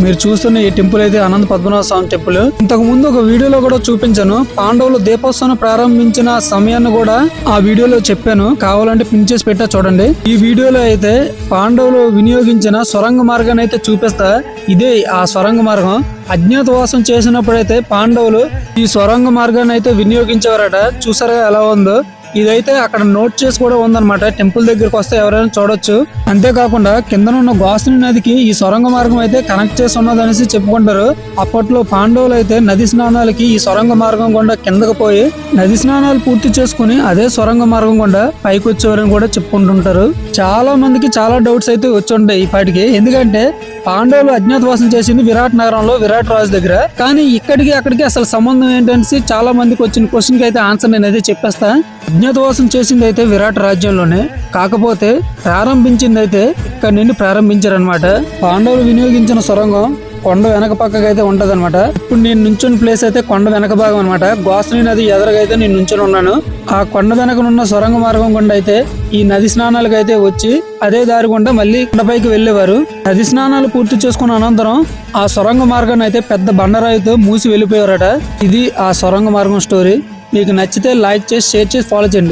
మీరు చూస్తున్న ఈ టెంపుల్ అయితే అనంత పద్మనాభ స్వామి టెంపుల్. ఇంతకు ముందు ఒక వీడియోలో కూడా చూపించాను. పాండవులు దీపోత్సవం ప్రారంభించిన సమయాన్ని కూడా ఆ వీడియోలో చెప్పాను. కావాలంటే పిన్ చేసి పెట్టా చూడండి. ఈ వీడియోలో అయితే పాండవులు వినియోగించిన సొరంగ మార్గాన్ని అయితే చూపిస్తా. ఇదే ఆ సొరంగ మార్గం. అజ్ఞాతవాసం చేసినప్పుడైతే పాండవులు ఈ సొరంగ మార్గాన్ని అయితే వినియోగించేవారట. చూసారుగా ఎలా ఉందో? ఇదైతే అక్కడ నోట్ చేసి కూడా ఉందన్నమాట. టెంపుల్ దగ్గరికి వస్తే ఎవరైనా చూడొచ్చు. అంతేకాకుండా కిందనున్న గోస్తుని నదికి ఈ సొరంగ మార్గం అయితే కనెక్ట్ చేసి ఉన్నదనేసి చెప్పుకుంటారు. అప్పట్లో పాండవులు అయితే నది స్నానాలకి ఈ సొరంగ మార్గం గుండా కిందకు పోయి నది స్నానాలు పూర్తి చేసుకుని అదే సొరంగ మార్గం గుండా పైకి వచ్చేవారని కూడా చెప్పుకుంటుంటారు. చాలా మందికి చాలా డౌట్స్ అయితే వచ్చి ఉంటాయి ఈ పాటికి ఎందుకంటే పాండవులు అజ్ఞాతవాసం చేసింది విరాట్ నగరంలో విరాట్ రాజు దగ్గర. కానీ ఇక్కడికి అక్కడికి అసలు సంబంధం ఏంటనేసి చాలా మందికి వచ్చిన క్వశ్చన్కి అయితే ఆన్సర్ నేను అయితే అజ్ఞాతవాసం చేసింది అయితే విరాట్ రాజ్యంలోనే. కాకపోతే ప్రారంభించిందైతే ఇక్కడ నుండి ప్రారంభించారనమాట పాండవులు వినియోగించిన సొరంగం కొండ వెనక పక్కగా అయితే ఉంటది ఇప్పుడు నేను నుంచున్న ప్లేస్ అయితే కొండ వెనక భాగం అనమాట గోస్త్రీ నది ఎదురుగా అయితే నేను నుంచుని ఉన్నాను. ఆ కొండ వెనకనున్న సొరంగ మార్గం గుండా అయితే ఈ నది స్నానాలకు అయితే వచ్చి అదే దారి గుండా మళ్ళీ కొండపైకి వెళ్ళేవారు. నది స్నానాలు పూర్తి చేసుకున్న అనంతరం ఆ సొరంగ మార్గాన్ని అయితే పెద్ద బండరాయితో మూసి వెళ్ళిపోయారట. ఇది ఆ సొరంగ మార్గం స్టోరీ మీకు నచ్చితే లైక్ చేసి షేర్ చేసి ఫాలో చేయండి.